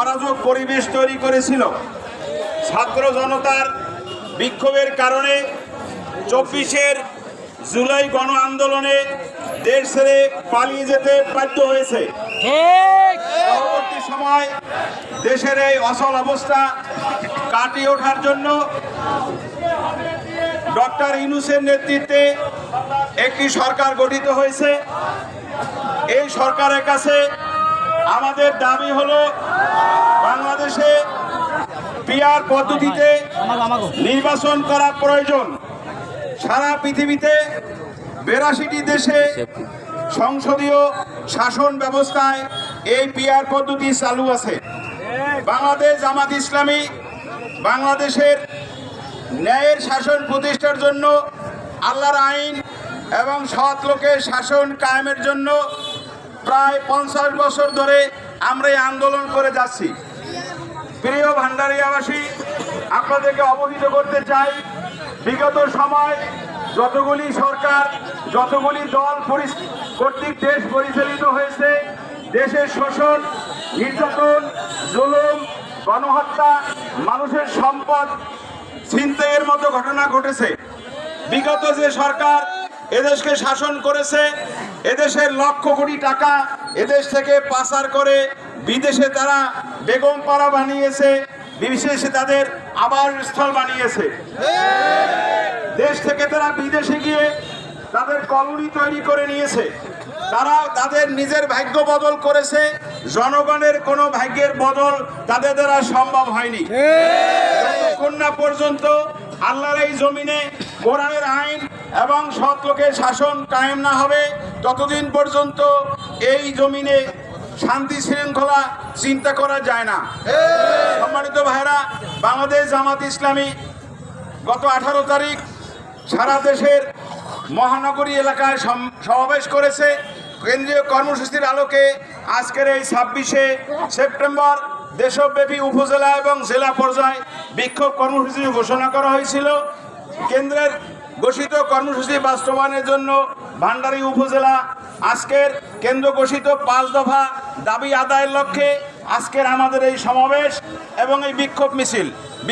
অরাজক পরিবেশ তৈরি করেছিল। ছাত্র জনতার বিক্ষোভের কারণে চব্বিশের জুলাই গণ আন্দোলনে দেশ ছেড়ে পালিয়ে যেতে বাধ্য হয়েছে। পরবর্তী সময় দেশের এই অচল অবস্থা কাটিয়ে ওঠার জন্য ডক্টর ইনুসের নেতৃত্বে একটি সরকার গঠিত হয়েছে। এই সরকারের কাছে আমাদের দাবি হলো বাংলাদেশে পিয়ার পদ্ধতিতে নির্বাচন করা প্রয়োজন। সারা পৃথিবীতে বেরাশিটি দেশে সংসদীয় শাসন ব্যবস্থায় এই পিয়ার পদ্ধতি চালু আছে। বাংলাদেশ জামাত ইসলামী বাংলাদেশের ন্যায়ের শাসন প্রতিষ্ঠার জন্য আল্লাহর আইন এবং সৎ লোকের শাসন কায়েমের জন্য প্রায় পঞ্চাশ বছর ধরে আমরা আন্দোলন করে যাচ্ছি। প্রিয় ভান্ডারিয়াবাসী, আপনাদেরকে অবহিত করতে চাই, বিগত সময় যতগুলি সরকার, যতগুলি দল কর্তৃক দেশ পরিচালিত হয়েছে, দেশের শোষণ, নির্যাতন, জুলুম, গণহত্যা, মানুষের সম্পদ, ছিনতাইয়ের মতো ঘটনা ঘটেছে। বিগত যে সরকার এদেশকে শাসন করেছে এদেশের লক্ষ কোটি টাকা এদেশ থেকে পাচার করে বিদেশে তারা বেগম পাড়া বানিয়েছে বিশেষে তাদের আবার স্থল বানিয়েছে। দেশ থেকে তারা বিদেশে গিয়ে তাদের কলোনি তৈরি করে নিয়েছে। তারা তাদের নিজের ভাগ্য বদল করেছে জনগণের কোনো ভাগ্যের বদল তাদের দ্বারা সম্ভব হয়নি। যতক্ষণ না পর্যন্ত আল্লাহর এই জমিনে কোরআনের আইন এবং সৎ লোকের শাসন কায়েম না হবে, ততদিন পর্যন্ত এই জমিনে শান্তি শৃঙ্খলা চিন্তা করা যায় না। সম্মানিত ভাইরা বাংলাদেশ জামাত ইসলামী গত আঠারো তারিখ সারা দেশের মহানগরী এলাকায় সম- সমাবেশ করেছে। কেন্দ্রীয় কর্মসূচির আলোকে আজকের এই ছাব্বিশে সেপ্টেম্বর দেশব্যাপী উপজেলা এবং জেলা পর্যায়ে বিক্ষোভ কর্মসূচি ঘোষণা করা হয়েছিল। কেন্দ্রের ঘোষিত কর্মসূচি বাস্তবায়নের জন্য ভান্ডারী উপজেলা আজকের কেন্দ্র ঘোষিত পাঁচ দফা দাবি আদায়ের লক্ষ্যে আজকের আমাদের এই সমাবেশ এবং এই বিক্ষোভ মিছিল।